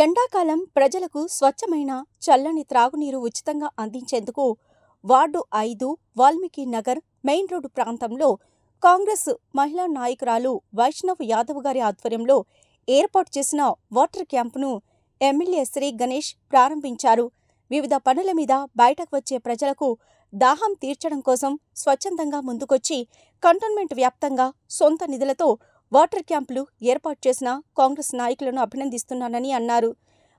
ఎండాకాలం ప్రజలకు స్వచ్ఛమైన చల్లని త్రాగునీరు ఉచితంగా అందించేందుకు వార్డు ఐదు వాల్మీకి నగర్ మెయిన్ రోడ్డు ప్రాంతంలో కాంగ్రెస్ మహిళా నాయకురాలు వైష్ణవ్ యాదవ్ గారి ఆధ్వర్యంలో ఏర్పాటు చేసిన వాటర్ క్యాంపును ఎమ్మెల్యే శ్రీ గణేష్ ప్రారంభించారు. వివిధ పనుల మీద బయటకు వచ్చే ప్రజలకు దాహం తీర్చడం కోసం స్వచ్ఛందంగా ముందుకొచ్చి కంటోన్మెంట్ వ్యాప్తంగా సొంత నిధులతో వాటర్ క్యాంపులు ఏర్పాటు చేసిన కాంగ్రెస్ నాయకులను అభినందిస్తున్నానని అన్నారు.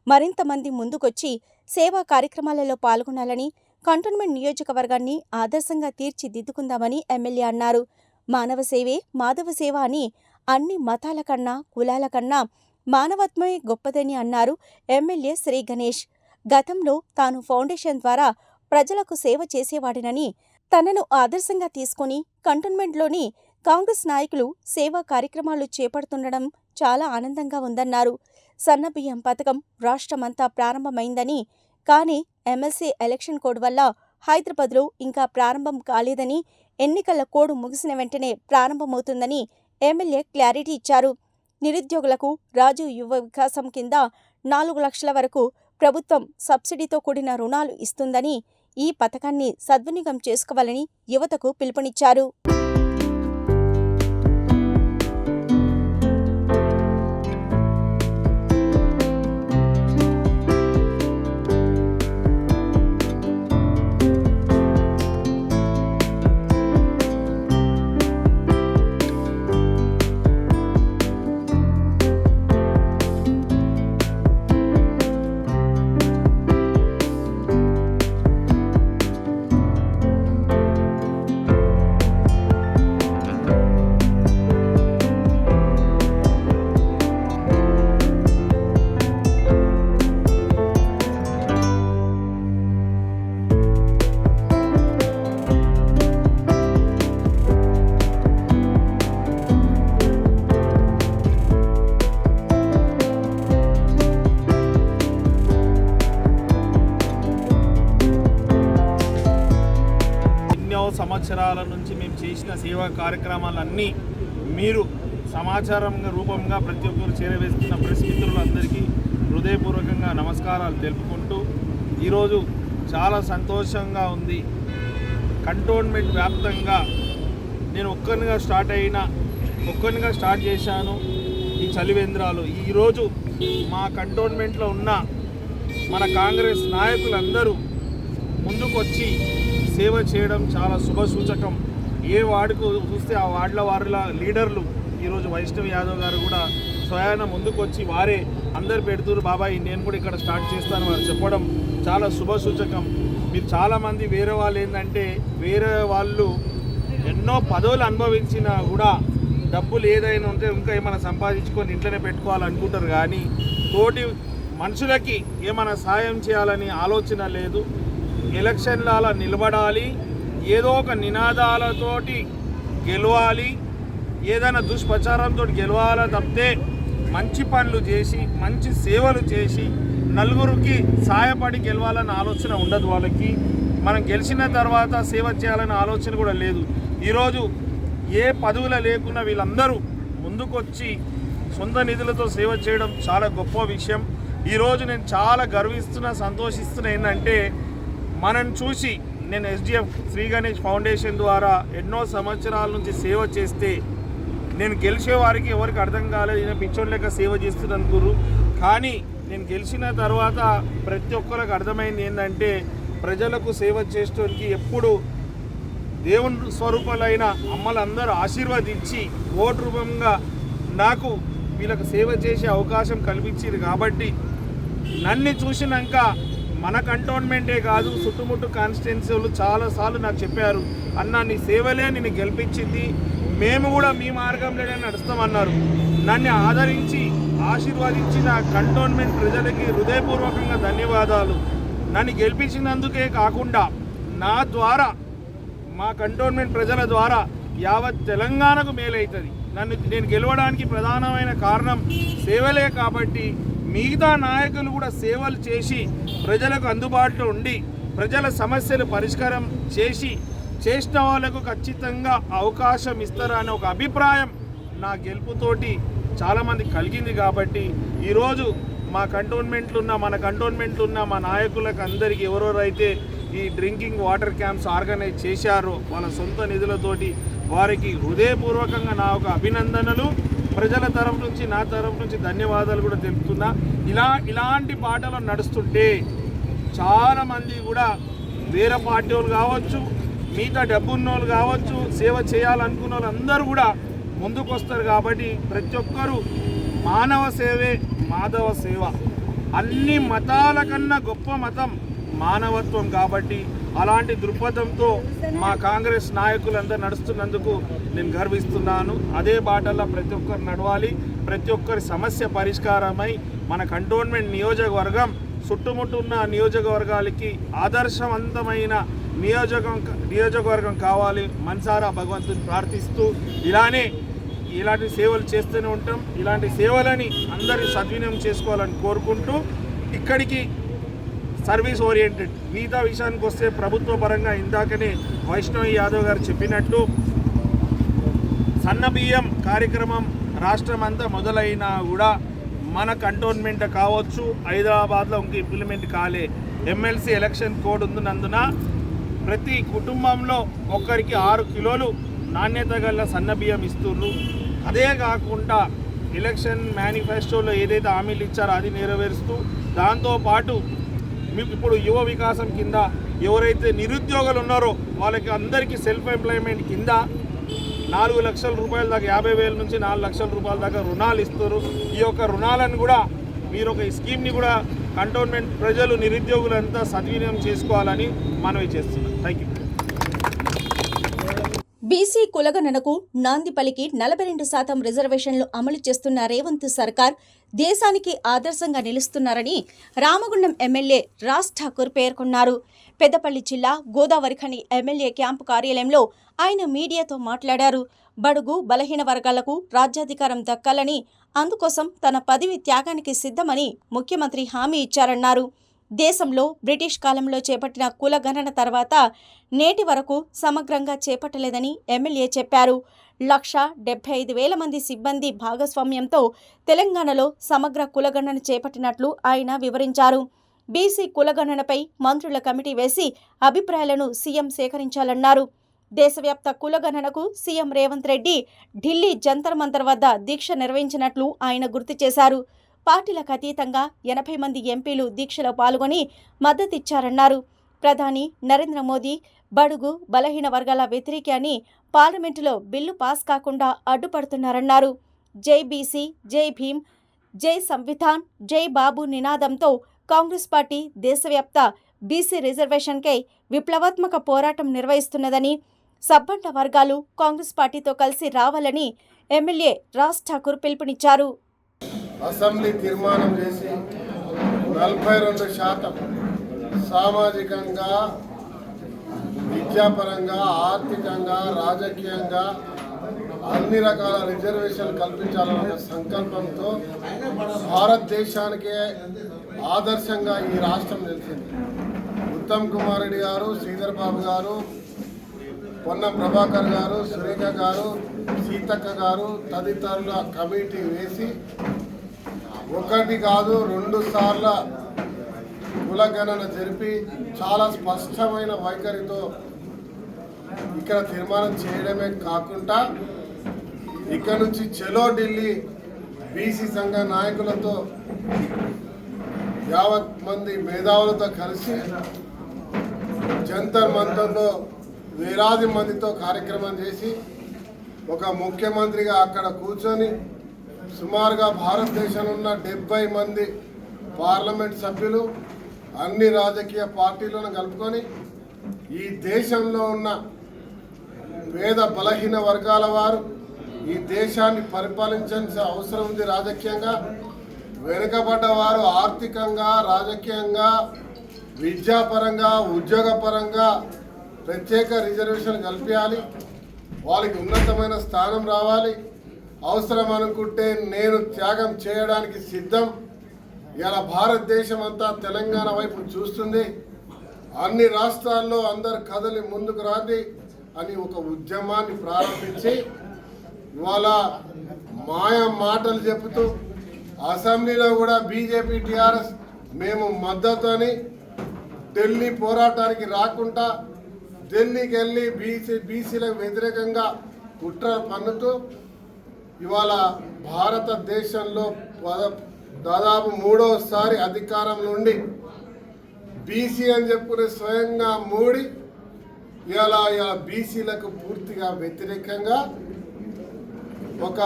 మరింత మంది ముందుకొచ్చి సేవా కార్యక్రమాలలో పాల్గొనాలని కంటోన్మెంట్ నియోజకవర్గాన్ని ఆదర్శంగా తీర్చిదిద్దుకుందామని ఎమ్మెల్యే అన్నారు. మానవ సేవే మాధవ సేవ అని అన్ని మతాల కన్నా కులాల కన్నా మానవత్వమే గొప్పదని అన్నారు ఎమ్మెల్యే శ్రీ గణేష్. గతంలో తాను ఫౌండేషన్ ద్వారా ప్రజలకు సేవ చేసేవాడినని తనను ఆదర్శంగా తీసుకుని కంటోన్మెంట్లోని కాంగ్రెస్ నాయకులు సేవా కార్యక్రమాలు చేపడుతుండడం చాలా ఆనందంగా ఉందన్నారు. సన్నబియ్యం పథకం రాష్ట్రమంతా ప్రారంభమైందని కానీ ఎమ్మెల్సీ ఎలక్షన్ కోడ్ వల్ల హైదరాబాద్లో ఇంకా ప్రారంభం కాలేదని ఎన్నికల కోడ్ ముగిసిన వెంటనే ప్రారంభమవుతుందని ఎమ్మెల్యే క్లారిటీ ఇచ్చారు. నిరుద్యోగులకు రాజు యువ వికాసం కింద నాలుగు లక్షల వరకు ప్రభుత్వం సబ్సిడీతో కూడిన రుణాలు ఇస్తుందని ఈ పథకాన్ని సద్వినియోగం చేసుకోవాలని యువతకు పిలుపునిచ్చారు. సంవత్సరాల నుంచి మేము చేసిన సేవా కార్యక్రమాలన్నీ మీరు సమాచారం రూపంగా ప్రతి ఒక్కరు చేరవేస్తున్న ప్రెస్ మిత్రులందరికీ హృదయపూర్వకంగా నమస్కారాలు తెలుపుకుంటూ ఈరోజు చాలా సంతోషంగా ఉంది. కంటోన్మెంట్ వ్యాప్తంగా నేను ఒక్కరిగా స్టార్ట్ అయిన ఒక్కరిగా స్టార్ట్ చేశాను ఈ చలివేంద్రాలు. ఈరోజు మా కంటోన్మెంట్లో ఉన్న మన కాంగ్రెస్ నాయకులందరూ ముందుకొచ్చి సేవ చేయడం చాలా శుభసూచకం ఏ వార్డుకు చూస్తే ఆ వార్డుల వారిల లీడర్లు ఈరోజు వైష్ణవ్ యాదవ్ గారు కూడా స్వయాన ముందుకొచ్చి వారే అందరు పెడుతురు బాబాయ్ నేను కూడా ఇక్కడ స్టార్ట్ చేస్తాను వారు చెప్పడం చాలా శుభసూచకం మీరు చాలామంది వేరే వాళ్ళు ఏంటంటే వేరే వాళ్ళు ఎన్నో పదవులు అనుభవించినా కూడా డబ్బులు ఏదైనా ఉంటే ఇంకా ఏమైనా సంపాదించుకొని ఇంట్లోనే పెట్టుకోవాలనుకుంటారు. కానీ తోటి మనుషులకి ఏమైనా సాయం చేయాలని ఆలోచన లేదు. ఎలక్షన్ల నిలబడాలి ఏదో ఒక నినాదాలతోటి గెలవాలి ఏదైనా దుష్ప్రచారంతో గెలవాలా తప్పితే మంచి పనులు చేసి మంచి సేవలు చేసి నలుగురికి సాయపడి గెలవాలన్న ఆలోచన ఉండదు వాళ్ళకి. మనం గెలిచిన తర్వాత సేవ చేయాలనే ఆలోచన కూడా లేదు. ఈరోజు ఏ పదవుల లేకున్నా వీళ్ళందరూ ముందుకొచ్చి సొంత నిధులతో సేవ చేయడం చాలా గొప్ప విషయం. ఈరోజు నేను చాలా గర్విస్తున్నా సంతోషిస్తున్నా ఏంటంటే మనని చూసి నేను ఎస్డిఎఫ్ శ్రీ గణేష్ ఫౌండేషన్ ద్వారా ఎన్నో సంవత్సరాల నుంచి సేవ చేస్తే నేను గెలిచే వారికి ఎవరికి అర్థం కాలేదు నేను పిచ్చోడు లెక్క సేవ చేస్తున్నాను అనుకుర్రు. కానీ నేను గెలిచిన తర్వాత ప్రతి ఒక్కరికి అర్థమైంది ఏంటంటే ప్రజలకు సేవ చేయడానికి ఎప్పుడు దేవుని స్వరూపాలైన అమ్మలందరూ ఆశీర్వదించి ఓటు రూపంగా నాకు వీళ్ళకి సేవ చేసే అవకాశం కల్పించింది కాబట్టి నన్ను చూసినాక మన కంటోన్మెంటే కాదు చుట్టుముట్టు కాన్స్టిట్యున్సీలు చాలాసార్లు నాకు చెప్పారు అన్న నీ సేవలే నిన్ను గెలిపించింది మేము కూడా మీ మార్గంలోనే నడుస్తామన్నారు. నన్ను ఆదరించి ఆశీర్వదించిన కంటోన్మెంట్ ప్రజలకి హృదయపూర్వకంగా ధన్యవాదాలు. నన్ను గెలిపించినందుకే కాకుండా నా ద్వారా మా కంటోన్మెంట్ ప్రజల ద్వారా యావత్ తెలంగాణకు మేలవుతుంది నన్ను నేను గెలవడానికి ప్రధానమైన కారణం సేవలే కాబట్టి మిగతా నాయకులు కూడా సేవలు చేసి ప్రజలకు అందుబాటులో ఉండి ప్రజల సమస్యలు పరిష్కారం చేసి చేసిన వాళ్ళకు ఖచ్చితంగా అవకాశం ఇస్తారనే అనే ఒక అభిప్రాయం నా గెలుపుతోటి చాలామంది కలిగింది కాబట్టి ఈరోజు మా కంటోన్మెంట్లు ఉన్న మన కంటోన్మెంట్లు ఉన్న మా నాయకులకు అందరికీ ఎవరెవరైతే ఈ డ్రింకింగ్ వాటర్ క్యాంప్స్ ఆర్గనైజ్ చేశారో వాళ్ళ సొంత నిధులతోటి వారికి హృదయపూర్వకంగా నా ఒక అభినందనలు. ప్రజల తరఫు నుంచి నా తరఫు నుంచి ధన్యవాదాలు కూడా తెలుపుతున్నా. ఇలా ఇలాంటి పాటలు నడుస్తుంటే చాలామంది కూడా వేరే పార్టీ వాళ్ళు కావచ్చు మిగతా డబ్బున్న వాళ్ళు కావచ్చు సేవ చేయాలనుకున్న వాళ్ళు అందరూ కూడా ముందుకు వస్తారు కాబట్టి ప్రతి ఒక్కరూ మానవ సేవే మాధవ సేవ. అన్ని మతాల కన్నా గొప్ప మతం మానవత్వం కాబట్టి అలాంటి దృక్పథంతో మా కాంగ్రెస్ నాయకులందరూ నడుస్తున్నందుకు నేను గర్విస్తున్నాను. అదే బాటల్లో ప్రతి ఒక్కరు నడవాలి. ప్రతి ఒక్కరి సమస్య పరిష్కారమై మన కంటోన్మెంట్ నియోజకవర్గం చుట్టుముట్టున్న నియోజకవర్గాలకి ఆదర్శవంతమైన నియోజకం నియోజకవర్గం కావాలి. మనసారా భగవంతుని ప్రార్థిస్తూ ఇలానే ఇలాంటి సేవలు చేస్తూనే ఉంటాం. ఇలాంటి సేవలని అందరూ సద్వినియోగం చేసుకోవాలని కోరుకుంటూ ఇక్కడికి సర్వీస్ ఓరియంటెడ్. మిగతా విషయానికి వస్తే ప్రభుత్వ పరంగా ఇందాకనే వైష్ణవి యాదవ్ గారు చెప్పినట్టు సన్న బియ్యం కార్యక్రమం రాష్ట్రం అంతా మొదలైనా కూడా మన కంటోన్మెంట్ కావచ్చు. హైదరాబాద్లో ఇంక ఇంప్లిమెంట్ కాలే. ఎమ్మెల్సీ ఎలక్షన్ కోడ్ ఉన్నందున ప్రతి కుటుంబంలో ఒక్కరికి ఆరు కిలోలు నాణ్యత గల సన్న బియ్యం ఇస్తున్నారు అదే కాకుండా ఎలక్షన్ మేనిఫెస్టోలో ఏదైతే హామీలు ఇచ్చారో అది నెరవేరుస్తూ దాంతోపాటు ఇప్పుడు యువ వికాసం కింద ఎవరైతే నిరుద్యోగులు ఉన్నారో వాళ్ళకి అందరికీ సెల్ఫ్ ఎంప్లాయ్మెంట్ కింద నాలుగు లక్షల రూపాయల దాకా యాభై వేల నుంచి నాలుగు లక్షల రూపాయల దాకా రుణాలు ఇస్తారు. ఈ యొక్క రుణాలను కూడా మీరు ఒక ఈ స్కీమ్ని కూడా కంటోన్మెంట్ ప్రజలు నిరుద్యోగులంతా సద్వినియోగం చేసుకోవాలని మనవి చేస్తున్నాం. థ్యాంక్ యూ బీసీ కులగణనకు నాంది పలికి నలభై రెండు శాతం రిజర్వేషన్లు అమలు చేస్తున్న రేవంత్ సర్కార్ దేశానికి ఆదర్శంగా నిలుస్తున్నారని రామగుండం ఎమ్మెల్యే రాజ్ ఠాకూర్ పేర్కొన్నారు. పెద్దపల్లి జిల్లా గోదావరిఖని ఎమ్మెల్యే క్యాంపు కార్యాలయంలో ఆయన మీడియాతో మాట్లాడారు. బడుగు బలహీన వర్గాలకు రాజ్యాధికారం దక్కాలని అందుకోసం తన పదవి త్యాగానికి సిద్ధమని ముఖ్యమంత్రి హామీ ఇచ్చారన్నారు. దేశంలో బ్రిటిష్ కాలంలో చేపట్టిన కులగణన తర్వాత నేటి వరకు సమగ్రంగా చేపట్టలేదని ఎమ్మెల్యే చెప్పారు. లక్ష డెబ్బై ఐదు వేల మంది సిబ్బంది భాగస్వామ్యంతో తెలంగాణలో సమగ్ర కులగణన చేపట్టినట్లు ఆయన వివరించారు. బీసీ కులగణనపై మంత్రుల కమిటీ వేసి అభిప్రాయాలను సీఎం సేకరించాలన్నారు. దేశవ్యాప్త కులగణనకు సీఎం రేవంత్ రెడ్డి ఢిల్లీ జంతర్ మంతర్ వద్ద దీక్ష నిర్వహించినట్లు ఆయన గుర్తు చేశారు. పార్టీలకు అతీతంగా ఎనభై మంది ఎంపీలు దీక్షలో పాల్గొని మద్దతిచ్చారన్నారు ప్రధాని నరేంద్ర మోదీ బడుగు బలహీన వర్గాల వ్యతిరేకి అని పార్లమెంటులో బిల్లు పాస్ కాకుండా అడ్డుపడుతున్నారన్నారు. జై బీసీ జై భీమ్ జై సంవిధాన్ జై బాబు నినాదంతో కాంగ్రెస్ పార్టీ దేశవ్యాప్త బీసీ రిజర్వేషన్కై విప్లవాత్మక పోరాటం నిర్వహిస్తున్నదని సబ్బండ వర్గాలు కాంగ్రెస్ పార్టీతో కలిసి రావాలని ఎమ్మెల్యే రాజ్ ఠాకూర్ పిలుపునిచ్చారు. అసెంబ్లీ తీర్మానం చేసి నలభై రెండు శాతం సామాజికంగా విద్యాపరంగా ఆర్థికంగా రాజకీయంగా అన్ని రకాల రిజర్వేషన్లు కల్పించాలన్న సంకల్పంతో భారతదేశానికే ఆదర్శంగా ఈ రాష్ట్రం నిలిచింది. ఉత్తమ్ కుమార్ రెడ్డి గారు శ్రీధర్ బాబు గారు పొన్న ప్రభాకర్ గారు సురేఖ గారు సీతక్క గారు తదితరుల కమిటీ వేసి ఒకటి కాదు రెండు సార్ల కులగణన జరిపి చాలా స్పష్టమైన వైఖరితో ఇక్కడ తీర్మానం చేయడమే కాకుండా ఇక్కడ నుంచి చెలో ఢిల్లీ బీసీ సంఘ నాయకులతో యావత్ మంది మేధావులతో కలిసి జంతర్ మంతర్లో వేలాది మందితో కార్యక్రమం చేసి ఒక ముఖ్యమంత్రిగా అక్కడ కూర్చొని సుమారుగా భారతదేశంలో ఉన్న డెబ్బై మంది పార్లమెంట్ సభ్యులు అన్ని రాజకీయ పార్టీలను కలుపుకొని ఈ దేశంలో ఉన్న పేద బలహీన వర్గాల వారు ఈ దేశాన్ని పరిపాలించాల్సిన అవసరం ఉంది రాజకీయంగా. వెనుకబడ్డ వారు ఆర్థికంగా రాజకీయంగా విద్యాపరంగా ఉద్యోగపరంగా ప్రత్యేక రిజర్వేషన్ కల్పించాలి. వాళ్ళకి ఉన్నతమైన స్థానం రావాలి. అవసరం అనుకుంటే నేను త్యాగం చేయడానికి సిద్ధం. ఇలా భారతదేశం అంతా తెలంగాణ వైపు చూస్తుంది. అన్ని రాష్ట్రాల్లో అందరు కదలి ముందుకు రాంది అని ఒక ఉద్యమాన్ని ప్రారంభించి ఇవాళ మాయ మాటలు చెబుతూ అసెంబ్లీలో కూడా బీజేపీ టీఆర్ఎస్ మేము మద్దతుని ఢిల్లీ పోరాటానికి రాకుండా ఢిల్లీకి వెళ్ళి బీసీ బీసీలకు వ్యతిరేకంగా కుట్ర పన్నుతూ ఇవాళ భారతదేశంలో పద- దాదాపు మూడోసారి అధికారంలో ఉండి బీసీ అని చెప్పుకునే స్వయంగా మూడి ఇలా ఇలా బీసీలకు పూర్తిగా వ్యతిరేకంగా ఒక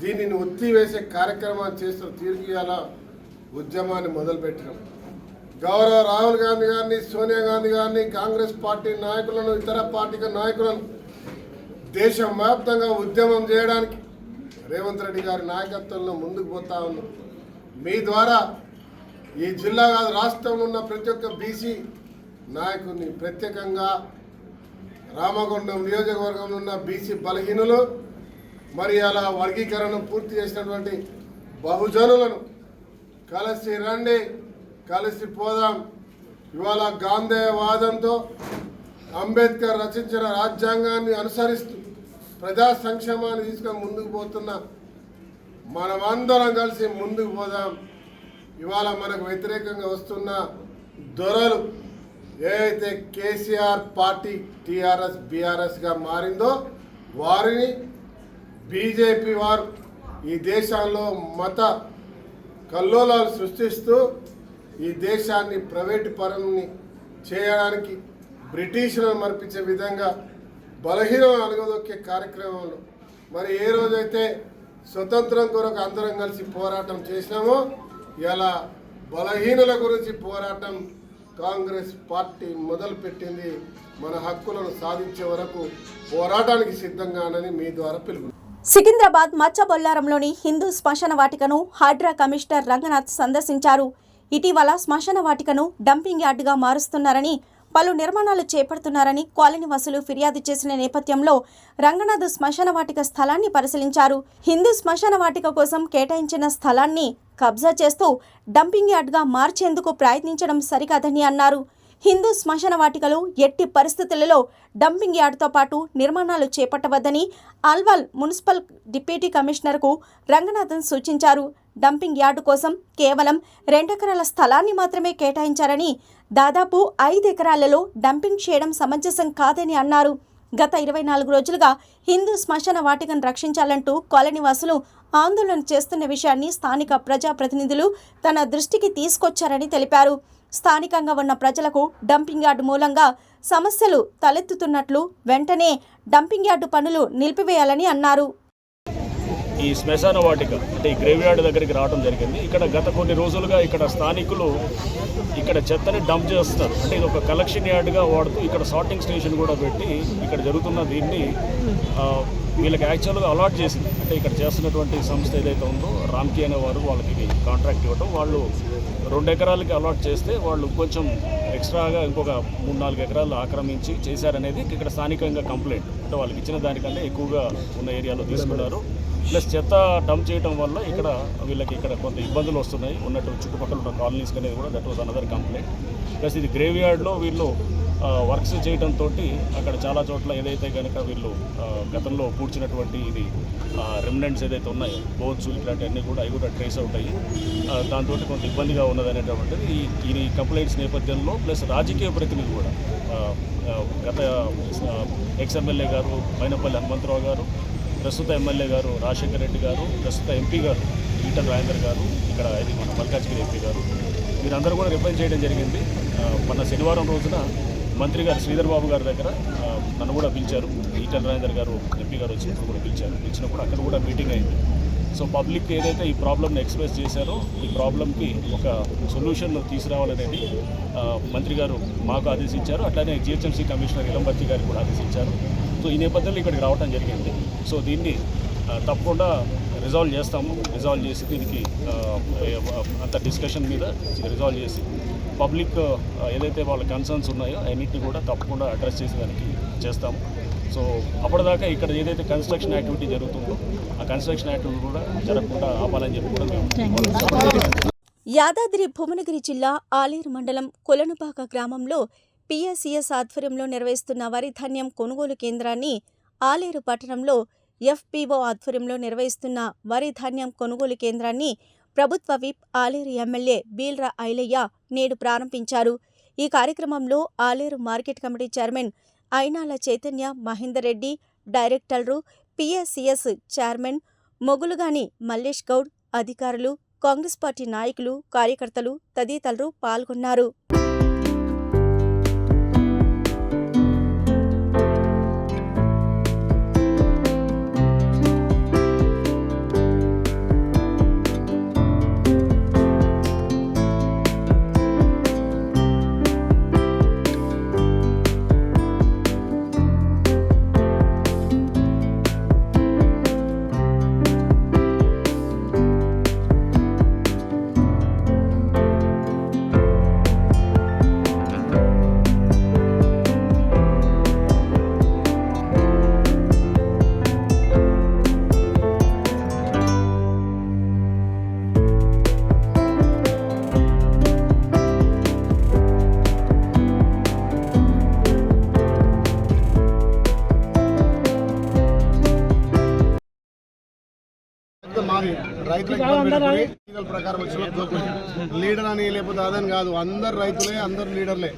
దీనిని ఒత్తివేసే కార్యక్రమాన్ని చేస్తున్న తీరుకి ఇలా ఉద్యమాన్ని మొదలుపెట్టినాం. గౌరవ రాహుల్ గాంధీ గారిని సోనియా గాంధీ గారిని కాంగ్రెస్ పార్టీ నాయకులను ఇతర పార్టీ నాయకులను దేశం వ్యాప్తంగా ఉద్యమం చేయడానికి రేవంత్ రెడ్డి గారి నాయకత్వంలో ముందుకు పోతా ఉన్నాం. మీ ద్వారా ఈ జిల్లా కాదు రాష్ట్రంలో ఉన్న ప్రతి ఒక్క బీసీ నాయకుడిని ప్రత్యేకంగా రామగుండం నియోజకవర్గంలో ఉన్న బీసీ బలహీనులు మరి అలా వర్గీకరణ పూర్తి చేసినటువంటి బహుజనులను కలిసి రండి కలిసి పోదాం. ఇవాళ గాంధేయవాదంతో అంబేద్కర్ రచించిన రాజ్యాంగాన్ని అనుసరిస్తూ ప్రజా సంక్షేమాన్ని తీసుకొని ముందుకు పోతున్న మనమందరం కలిసి ముందుకు పోదాం. ఇవాళ మనకు వ్యతిరేకంగా వస్తున్న దొరలు ఏదైతే కేసీఆర్ పార్టీ టీఆర్ఎస్ బీఆర్ఎస్గా మారిందో వారిని బీజేపీ వారు ఈ దేశంలో మత కల్లోలాలు సృష్టిస్తూ ఈ దేశాన్ని ప్రైవేటు పరంని చేయడానికి బ్రిటిషులను మర్పించే విధంగా బలహీనం అనగదొక్కే కార్యక్రమాలు. మరి ఏ రోజైతే స్వతంత్రం కొరకు అందరం కలిసి పోరాటం చేసినామో ఇలా బలహీనుల గురించి పోరాటం కాంగ్రెస్ పార్టీ మొదలుపెట్టింది మన హక్కులను సాధించే వరకు పోరాటానికి సిద్ధంగానని మీ ద్వారా పిలుపు. సికింద్రాబాద్ మచ్చబొల్లారంలోని హిందూ శ్మశాన వాటికను హైడ్రా కమిషనర్ రంగనాథ్ సందర్శించారు. ఇటీవల శ్మశాన వాటికను డంపింగ్ యార్డుగా మారుస్తున్నారని పలు నిర్మాణాలు చేపడుతున్నారని కాలనీ వాసులు ఫిర్యాదు చేసిన నేపథ్యంలో రంగనాథ్ శ్మశాన వాటిక స్థలాన్ని పరిశీలించారు. హిందూ శ్మశాన వాటిక కోసం కేటాయించిన స్థలాన్ని కబ్జా చేస్తూ డంపింగ్ యార్డ్గా మార్చేందుకు ప్రయత్నించడం సరికాదని అన్నారు. హిందూ శ్మశానవాటికలు ఎట్టి పరిస్థితులలో డంపింగ్ యార్డ్తో పాటు నిర్మాణాలు చేపట్టవద్దని అల్వాల్ మున్సిపల్ డిప్యూటీ కమిషనర్కు రంగనాథన్ సూచించారు. డంపింగ్ యార్డు కోసం కేవలం రెండెకరాల స్థలాన్ని మాత్రమే కేటాయించారని దాదాపు ఐదు ఎకరాలలో డంపింగ్ చేయడం సమంజసం కాదని అన్నారు. గత ఇరవై నాలుగు రోజులుగా హిందూ శ్మశాన వాటికను రక్షించాలంటూ కాలనీవాసులు ఆందోళన చేస్తున్న విషయాన్ని స్థానిక ప్రజాప్రతినిధులు తన దృష్టికి తీసుకొచ్చారని తెలిపారు. స్థానికంగా ఉన్న ప్రజలకు డంపింగ్ యార్డు మూలంగా సమస్యలు తలెత్తుతున్నట్లు వెంటనే డంపింగ్ యార్డు పనులు నిలిపివేయాలని అన్నారు. ఈ శ్మశాన వాటిక అంటే ఈ గ్రేవ్యార్డ్ దగ్గరికి రావడం జరిగింది. ఇక్కడ గత కొన్ని రోజులుగా ఇక్కడ స్థానికులు ఇక్కడ చెత్తని డంప్ చేస్తారు. అంటే ఇది ఒక కలెక్షన్ యార్డ్గా వాడుతూ ఇక్కడ సార్టింగ్ స్టేషన్ కూడా పెట్టి ఇక్కడ జరుగుతున్న దీన్ని వీళ్ళకి యాక్చువల్గా అలాట్ చేసింది. అంటే ఇక్కడ చేస్తున్నటువంటి సంస్థ ఏదైతే ఉందో రామ్కి అనే వారు వాళ్ళకి ఇది కాంట్రాక్ట్ ఇవ్వడం వాళ్ళు రెండు ఎకరాలకి అలాట్ చేస్తే వాళ్ళు కొంచెం ఎక్స్ట్రాగా ఇంకొక మూడు నాలుగు ఎకరాలు ఆక్రమించి చేశారనేది ఇక్కడ స్థానికంగా కంప్లైంట్ అంటే వాళ్ళకి ఇచ్చిన దానికంటే ఎక్కువగా ఉన్న ఏరియాలో తీసుకున్నారు. ప్లస్ చెత్త డంప్ చేయడం వల్ల ఇక్కడ వీళ్ళకి ఇక్కడ కొంత ఇబ్బందులు వస్తున్నాయి. ఉన్నట్టు చుట్టుపక్కల ఉన్న కాలనీస్ అనేది కూడా that was another complaint plus ఇది గ్రేవ్ యార్డ్లో వీళ్ళు వర్క్స్ చేయడంతో అక్కడ చాలా చోట్ల ఏదైతే కనుక వీళ్ళు గతంలో పూడ్చినటువంటి ఇది రెమినెంట్స్ ఏదైతే ఉన్నాయో బోన్స్ ఇట్లాంటివన్నీ కూడా అవి కూడా ట్రేస్ అవుట్ అయ్యి దాంతో కొంత ఇబ్బందిగా ఉన్నదనేటువంటిది ఈ ఈ కంప్లైంట్స్ నేపథ్యంలో ప్లస్ రాజకీయ ప్రతినిధులు కూడా గత ఎక్స్ ఎమ్మెల్యే గారు మైనపల్లి హనుమంతరావు గారు ప్రస్తుత ఎమ్మెల్యే గారు రాజశేఖర రెడ్డి గారు ప్రస్తుత ఎంపీ గారు ఈటల రాజేందర్ గారు ఇక్కడ ఇది మన మల్కాజ్గిరి ఎంపీ గారు. వీరందరూ కూడా రిప్లై చేయడం జరిగింది. మన శనివారం రోజున మంత్రి గారు శ్రీధర్ బాబు గారి దగ్గర నన్ను కూడా పిలిచారు. ఈటల రాజేందర్ గారు ఎంపీ గారు వచ్చినప్పుడు కూడా పిలిచారు. పిలిచినప్పుడు అక్కడ కూడా మీటింగ్ అయింది. సో పబ్లిక్ ఏదైతే ఈ ప్రాబ్లమ్ని ఎక్స్ప్రెస్ చేశారో ఈ ప్రాబ్లమ్కి ఒక సొల్యూషన్ తీసుకురావాలనేది మంత్రి గారు మాకు ఆదేశించారు. అట్లానే జిహెచ్ఎంసీ కమిషనర్ ఇలంబర్తి గారికి కూడా ఆదేశించారు. సో ఈ నేపథ్యంలో ఇక్కడికి రావడం జరిగింది. సో దీన్ని తప్పకుండా రిజాల్వ్ చేస్తాము. రిజాల్వ్ చేసి దీనికి అంత డిస్కషన్ మీద రిజాల్వ్ చేసి పబ్లిక్ ఏదైతే వాళ్ళ కన్సర్న్స్ ఉన్నాయో అన్నింటినీ కూడా తప్పకుండా అడ్రస్ చేసేదానికి చేస్తాము. సో అప్పటిదాకా ఇక్కడ ఏదైతే కన్స్ట్రక్షన్ యాక్టివిటీ జరుగుతుందో ఆ కన్స్ట్రక్షన్ యాక్టివిటీ కూడా జరగకుండా ఆపాలని చెప్పి కూడా మేము యాదాద్రి భువనగిరి జిల్లా ఆలేరు మండలం కొలనుపాక గ్రామంలో పిఎస్సిఎస్ ఆధ్వర్యంలో నిర్వహిస్తున్న వరి ధాన్యం కొనుగోలు కేంద్రాన్ని ఆలేరు పట్టణంలో ఎఫ్పిఓ ఆధ్వర్యంలో నిర్వహిస్తున్న వరి ధాన్యం కొనుగోలు కేంద్రాన్ని ప్రభుత్వ విప్ ఆలేరు ఎమ్మెల్యే బీల్రా ఐలయ్య నేడు ప్రారంభించారు. ఈ కార్యక్రమంలో Aleru market committee chairman Ainala Chaitanya Mahender Reddy డైరెక్టర్లు పిఎస్సిఎస్ చైర్మన్ మొగులుగాని మల్లేష్ గౌడ్ అధికారులు కాంగ్రెస్ పార్టీ నాయకులు కార్యకర్తలు తదితరులు పాల్గొన్నారు. ప్రకారం వచ్చిన దోపిడీ. లీడర్ అని లేకపోతే అదని కాదు అందరు రైతులే అందరు లీడర్లే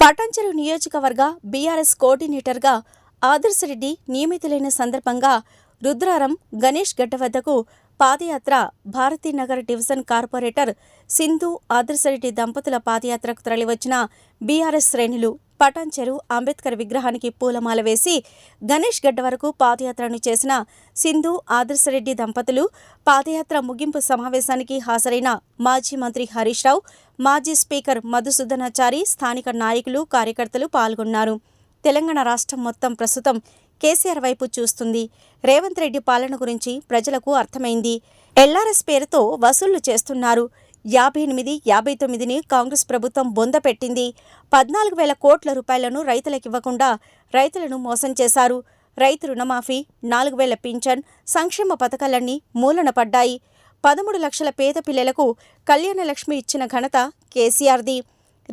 పటాంచెరు నియోజకవర్గ బీఆర్ఎస్ కోఆర్డినేటర్గా ఆదర్శ రెడ్డి నియమితులైన సందర్భంగా రుద్రారం గణేష్ గడ్డ వద్దకు పాదయాత్ర భారతీనగర్ డివిజన్ కార్పొరేటర్ సింధు ఆదర్శరెడ్డి దంపతుల పాదయాత్రకు తరలివచ్చిన బీఆర్ఎస్ శ్రేణులు పటాన్చెరు అంబేద్కర్ విగ్రహానికి పూలమాల వేసి గణేష్ గడ్డ వరకు పాదయాత్రను చేసిన సింధు ఆదర్శరెడ్డి దంపతులు పాదయాత్ర ముగింపు సమావేశానికి హాజరైన మాజీ మంత్రి హరీష్ రావు మాజీ స్పీకర్ మధుసూదనాచారి స్థానిక నాయకులు కార్యకర్తలు పాల్గొన్నారు. తెలంగాణ రాష్ట్రం మొత్తం ప్రస్తుతం కేసీఆర్ వైపు చూస్తుంది. రేవంత్ రెడ్డి పాలన గురించి ప్రజలకు అర్థమైంది. ఎల్ఆర్ఎస్ పేరుతో వసూళ్ళు చేస్తున్నారు. యాభై ఎనిమిది యాభై తొమ్మిదిని కాంగ్రెస్ ప్రభుత్వం బొంద పెట్టింది. పద్నాలుగు వేల కోట్ల రూపాయలను రైతులకు ఇవ్వకుండా రైతులను మోసం చేశారు. రైతు రుణమాఫీ నాలుగు వేల పింఛన్ సంక్షేమ పథకాలన్నీ మూలన పడ్డాయి. పదమూడు లక్షల పేద పిల్లలకు కళ్యాణలక్ష్మి ఇచ్చిన ఘనత కేసీఆర్ది.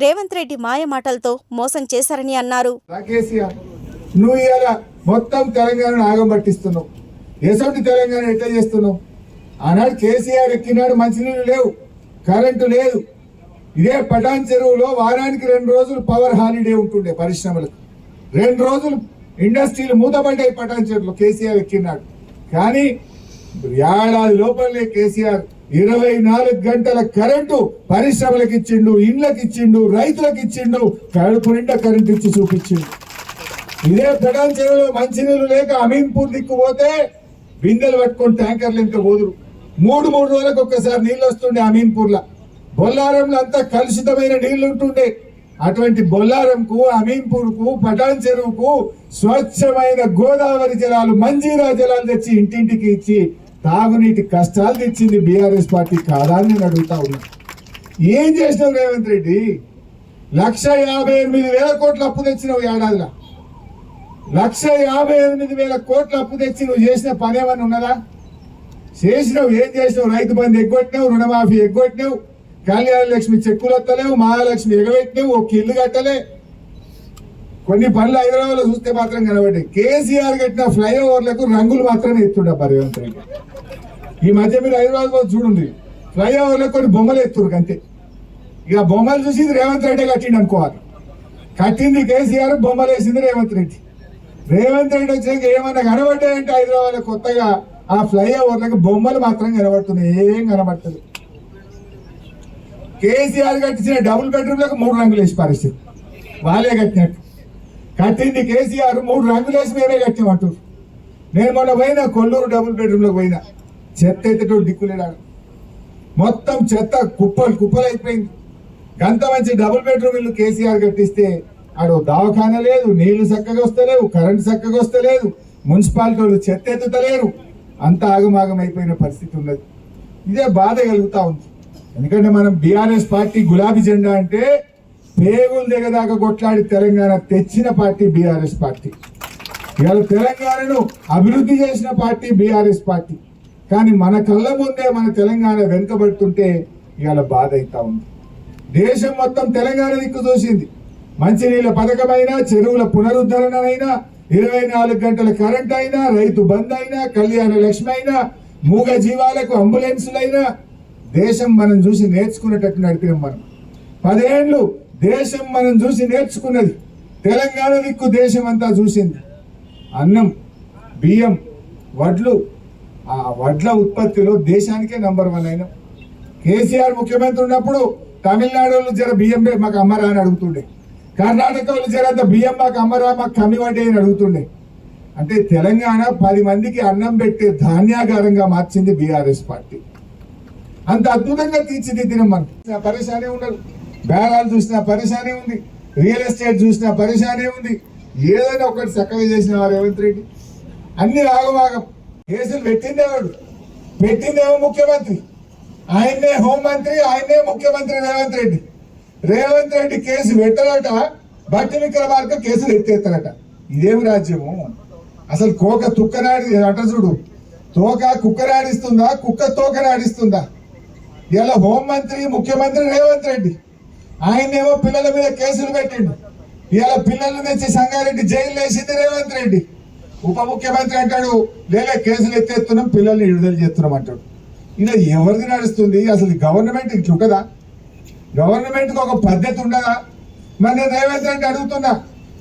రేవంత్ రెడ్డి మాయమాటలతో మోసం చేశారని అన్నారు. నువ్వు ఇవాళ మొత్తం తెలంగాణ ఆగం పట్టిస్తున్నావు. ఎసంటి తెలంగాణ ఎట్లా చేస్తున్నావు? ఆనాడు కేసీఆర్ ఎక్కినాడు మంచినీళ్ళు లేవు. కరెంటు లేదు. ఇదే పటాన్ చెరువులో వారానికి రెండు రోజులు పవర్ హాలిడే ఉంటుండే పరిశ్రమలకు. రెండు రోజులు ఇండస్ట్రీలు మూతబడ్డాయి పటాన్ చెరువులో కేసీఆర్ ఎక్కినాడు. కానీ ఏడాది లోపలనే కేసీఆర్ ఇరవై నాలుగు గంటల కరెంటు పరిశ్రమలకు ఇచ్చిండు ఇండ్లకు ఇచ్చిండు రైతులకు ఇచ్చిండు కడుపు నిండా కరెంటు ఇచ్చి చూపించిండు. ఇదే పటాన్ చెరువులో మంచినీళ్ళు లేక అమీన్పూర్ దిక్కు పోతే బిందెలు పట్టుకొని ట్యాంకర్లు ఇంకా పోదురు. మూడు మూడు రోజులకు ఒక్కసారి నీళ్ళు వస్తుండే అమీన్పూర్లో బొల్లారంలో అంతా కలుషితమైన నీళ్ళు ఉంటుండే. అటువంటి బొల్లారంకు అమీన్పూర్కు పటాన్ చెరువుకు స్వచ్ఛమైన గోదావరి జలాలు మంజీరా జలాలు తెచ్చి ఇంటింటికి ఇచ్చి తాగునీటి కష్టాలు తెచ్చింది బీఆర్ఎస్ పార్టీ కాదా అని నేను అడుగుతా ఉన్నా. ఏం చేసినావు రేవంత్ రెడ్డి? లక్ష యాభై ఎనిమిది వేల కోట్లు అప్పు తెచ్చినావు ఏడాదిలో. లక్ష యాభై ఎనిమిది వేల కోట్లు అప్పు తెచ్చి నువ్వు చేసిన పని ఏమన్నా ఉన్నదా? చేసినావు ఏం చేసినావు? రైతు బంధు ఎగ్గొట్టినావు రుణమాఫీ ఎగ్గొట్టినావు. కళ్యాణ లక్ష్మి చెక్కులు వస్తలేవు మహాలక్ష్మి ఎగబెట్టినావు ఒక ఇల్లు కట్టలే. కొన్ని పనులు హైదరాబాద్లో చూస్తే మాత్రం కనబడ్డాయి. కేసీఆర్ కట్టిన ఫ్లైఓవర్లకు రంగులు మాత్రమే ఎత్తుండ రేవంత్ రెడ్డి ఈ మధ్య మీరు హైదరాబాద్ చూడండి. ఫ్లైఓవర్లకు కొన్ని బొమ్మలు ఎత్తురు అంతే. ఇక బొమ్మలు చూసి రేవంత్ రెడ్డి కట్టిండు అనుకోవాలి. కట్టింది కేసీఆర్ బొమ్మలు వేసింది రేవంత్ రెడ్డి. రేవంత్ రెడ్డి వచ్చాక ఏమన్నా కనబడ్డాయంటే హైదరాబాద్ కొత్తగా ఆ ఫ్లైఓవర్లకు బొమ్మలు మాత్రం కనబడుతున్నాయి. ఏం కనబడుతుంది కేసీఆర్ కట్టించిన డబుల్ బెడ్రూమ్లకు మూడు రంగులు వేసి పరిస్థితి వాళ్ళే కట్టినట్టు. కట్టింది కేసీఆర్ మూడు రంగులు వేసి మేమే కట్టినట్టు నేను మొన్న పోయినా కొల్లూరు డబుల్ బెడ్రూమ్లోకి పోయినా. చెత్త ఎత్తటోడు దిక్కులేడాడు మొత్తం చెత్త కుప్పలు కుప్పలు అయిపోయింది. గంత మంచి డబుల్ బెడ్రూమ్ ఇల్లు కేసీఆర్ కట్టిస్తే ఆడు దవాఖాన లేదు నీళ్ళు చక్కగా వస్తలేవు కరెంటు చక్కగా వస్తలేదు మున్సిపాలిటీ వాళ్ళు చెత్త ఎత్తుతలేరు. అంత ఆగమాగం అయిపోయిన పరిస్థితి ఉన్నది. ఇదే బాధ కలుగుతూ ఉంది. ఎందుకంటే మనం బీఆర్ఎస్ పార్టీ గులాబీ జెండా అంటే పేగులు దిగదాకా కొట్లాడి తెలంగాణ తెచ్చిన పార్టీ బీఆర్ఎస్ పార్టీ. ఇవాళ తెలంగాణను అభివృద్ధి చేసిన పార్టీ బీఆర్ఎస్ పార్టీ. కానీ మన కళ్ళ ముందే మన తెలంగాణ వెనుకబడుతుంటే ఇవాళ బాధ అవుతా ఉంది. దేశం మొత్తం తెలంగాణ దిక్కు చూసింది. మంచినీళ్ళ పథకమైనా చెరువుల పునరుద్ధరణనైనా ఇరవై నాలుగు గంటల కరెంట్ అయినా రైతు బంద్ అయినా కళ్యాణ లక్ష్మి అయినా మూగ జీవాలకు అంబులెన్సులైనా దేశం మనం చూసి నేర్చుకునేటట్టు నడిపినాం మనం. పదేళ్ళు దేశం మనం చూసి నేర్చుకున్నది. తెలంగాణ దిక్కు దేశం అంతా చూసింది. అన్నం బియ్యం వడ్లు ఆ వడ్ల ఉత్పత్తిలో దేశానికే నంబర్ వన్ అయినా. కేసీఆర్ ముఖ్యమంత్రి ఉన్నప్పుడు తమిళనాడు జర బియ్యం మాకు అమ్మరా అని అడుగుతుండే. కర్ణాటక వాళ్ళు బియ్యం మాకు అమ్మరా మాకు కమ్మి అని అడుగుతుండే. అంటే తెలంగాణ పది మందికి అన్నం పెట్టే ధాన్యాగారంగా మార్చింది బీఆర్ఎస్ పార్టీ. అంత అద్భుతంగా తీర్చిదిద్దిన మనం పరిశానే ఉండదు బేరాలు చూసినా పరిశానే ఉంది. రియల్ ఎస్టేట్ చూసినా పరిశానే ఉంది. ఏదైనా ఒకటి చక్కగా చేసిన వారు రేవంత్ రెడ్డి. అన్ని ఆగమాగం కేసులు పెట్టిందేవాడు పెట్టిందేమో ముఖ్యమంత్రి. ఆయన్నే హోంమంత్రి ఆయన్నే ముఖ్యమంత్రి రేవంత్ రెడ్డి. రేవంత్ రెడ్డి కేసు పెట్టడట బట్టి విక్రమార్క కేసులు ఎత్తేస్తారట. ఇదేమి రాజ్యము? అసలు కోక తుక్కనాడి అట చూడు. తోక కుక్కరాడిస్తుందా కుక్క తోకరాడిస్తుందా ఇలా హోంమంత్రి ముఖ్యమంత్రి రేవంత్ రెడ్డి. ఆయనేమో పిల్లల మీద కేసులు పెట్టిండు. ఇలా పిల్లలు తెచ్చి సంగారెడ్డి జైలు వేసింది రేవంత్ రెడ్డి. ఉప ముఖ్యమంత్రి అంటాడు లేలే కేసులు ఎత్తేస్తున్నాం పిల్లల్ని విడుదల చేస్తున్నాం అంటాడు. ఇలా ఎవరిది నడుస్తుంది? అసలు గవర్నమెంట్ ఇట్లా గవర్నమెంట్కి ఒక పద్ధతి ఉండదా మరి నేను రేవంత్ రెడ్డి అడుగుతున్నా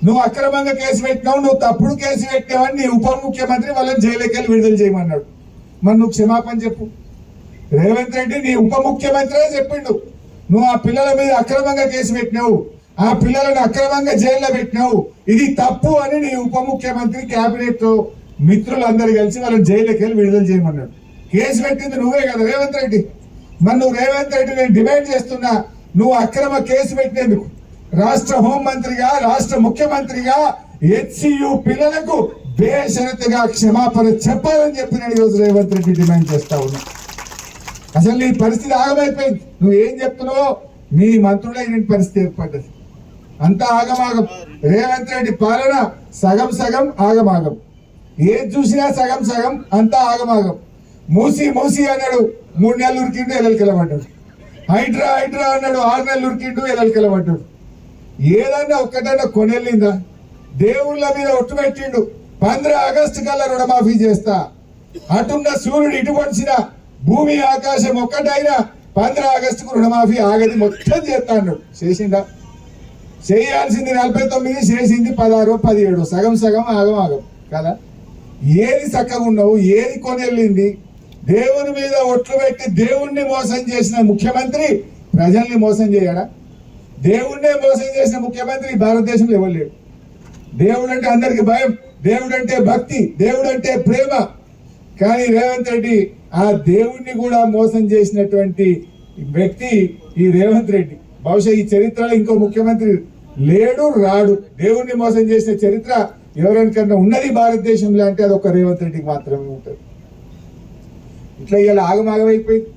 నువ్వు అక్రమంగా కేసు పెట్టినావు నువ్వు తప్పుడు కేసు పెట్టినావని నీ ఉప ముఖ్యమంత్రి వాళ్ళని జైలుకెళ్ళి విడుదల చేయమన్నాడు. మరి నువ్వు క్షమాపణ చెప్పు. రేవంత్ రెడ్డి నీ ఉప ముఖ్యమంత్రే చెప్పిండు. నువ్వు ఆ పిల్లల మీద అక్రమంగా కేసు పెట్టినావు ఆ పిల్లలను అక్రమంగా జైల్లో పెట్టినావు ఇది తప్పు అని నీ ఉప ముఖ్యమంత్రి కేబినెట్ మిత్రులందరూ కలిసి వాళ్ళని జైలుకి వెళ్ళి విడుదల చేయమన్నాడు. కేసు పెట్టింది నువ్వే కదా రేవంత్ రెడ్డి. మరి నువ్వు రేవంత్ రెడ్డి నేను డిమాండ్ చేస్తున్నా నువ్వు అక్రమ కేసు పెట్టినందుకు రాష్ట్ర హోంమంత్రిగా రాష్ట్ర ముఖ్యమంత్రిగా హెచ్సియు పిల్లలకు బేషరతుగా క్షమాపణ చెప్పాలని చెప్పి నేను ఈరోజు రేవంత్ రెడ్డి డిమాండ్ చేస్తా ఉన్నా. అసలు నీ పరిస్థితి ఆగమైపోయింది. నువ్వు ఏం చెప్తున్నావో మీ మంత్రులైన పరిస్థితి ఏర్పడ్డది. అంతా ఆగమాగం. రేవంత్ రెడ్డి పాలన సగం సగం ఆగమాగం. ఏది చూసినా సగం సగం అంతా ఆగమాగం. మూసి మూసి అన్నాడు మూడు నెలలు ఉరికిండు ఎలకెలబడ్డాడు హైడ్రా హైడ్రా అన్నాడు. ఆరు నెలలు ఉరికిండు ఎలకెలబడ్డాడు ఏదన్నా ఒక్కటన్నా కొనెళ్ళిందా? దేవుళ్ళ మీద ఒట్టు పెట్టిండు. పంద్రా ఆగస్టు కల్లా రుణమాఫీ చేస్తా. అటున్న సూర్యుడు ఇటు పొడిచిన భూమి ఆకాశం ఒక్కటైనా పంద్రా ఆగస్టుకు రుణమాఫీ ఆగది మొత్తం చేస్తా అన్నాడు చేసిండా? చేయాల్సింది నలభై తొమ్మిది చేసింది పదహారు పదిహేడు. సగం సగం ఆగం ఆగం. కదా? ఏది చక్కగా ఉన్నావు ఏది కొనెళ్ళింది? దేవుని మీద ఒట్లు పెట్టి దేవుణ్ణి మోసం చేసిన ముఖ్యమంత్రి ప్రజల్ని మోసం చేయడా? దేవుణ్ణే మోసం చేసిన ముఖ్యమంత్రి ఈ భారతదేశంలో ఎవరు లేడు దేవుడు అంటే అందరికి భయం దేవుడు అంటే భక్తి దేవుడు అంటే ప్రేమ. కానీ రేవంత్ రెడ్డి ఆ దేవుణ్ణి కూడా మోసం చేసినటువంటి వ్యక్తి ఈ రేవంత్ రెడ్డి. బహుశా ఈ చరిత్రలో ఇంకో ముఖ్యమంత్రి లేడు రాడు. దేవుణ్ణి మోసం చేసిన చరిత్ర ఎవరికన్నా ఉన్నది భారతదేశంలో అంటే అది ఒక రేవంత్ రెడ్డికి మాత్రమే ఉంటుంది. ఇట్లా ఇలా ఆగమాగమైపోయింది.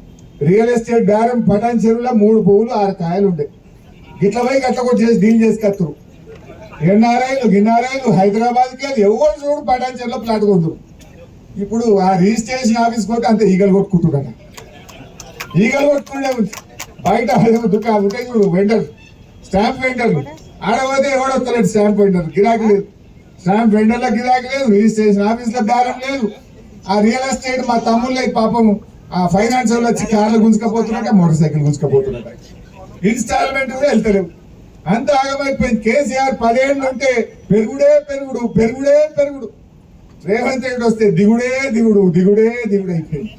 రియల్ ఎస్టేట్ బేరం పటాన్ చెరువులో మూడు పువ్వులు ఆరు కాయలు ఉండే. ఇట్లా పోయి గట్ల కొట్టేసి చేసి డీల్ చేసుకొస్తారు ఎన్ఆర్ఐలు గిన్నారాయలు హైదరాబాద్కి వెళ్ళి ఎవరు చూడు పటాన్ చెరువులో ప్లాట్ కొందరు. ఇప్పుడు ఆ రిజిస్ట్రేషన్ ఆఫీస్ పోతే అంతే ఈగలు కొట్టుకుంటున్నాడు. ఈగలు కొట్టుకుంటే బయట దుకాణం ఉంటాయి చూడు వెండర్ స్టాంప్ వెండర్లు ఆడపోతే ఎవడొస్తలేడు స్టాంప్ వెండర్ గిరాకీ లేదు. స్టాంప్ వెండర్ల గిరాకీ లేదు రిజిస్ట్రేషన్ ఆఫీస్లో బేరం లేదు. ఆ రియల్ ఎస్టేట్ మా తమ్ముళ్ళే పాపం ఆ ఫైనాన్స్ వాళ్ళు వచ్చి కార్లు గుంజుకపోతున్నాక మోటార్ సైకిల్ గుంజుకపోతున్నాక ఇన్స్టాల్మెంట్ కూడా వెళ్తలేవు. అంత ఆగమైపోయింది. కేసీఆర్ పదేళ్ళు ఉంటే పెరుగుడే పెరుగుడు పెరుగుడే పెరుగుడు. రేవంత్ రెడ్డి వస్తే దిగుడే దిగుడు దిగుడే దిగుడు అయిపోయింది.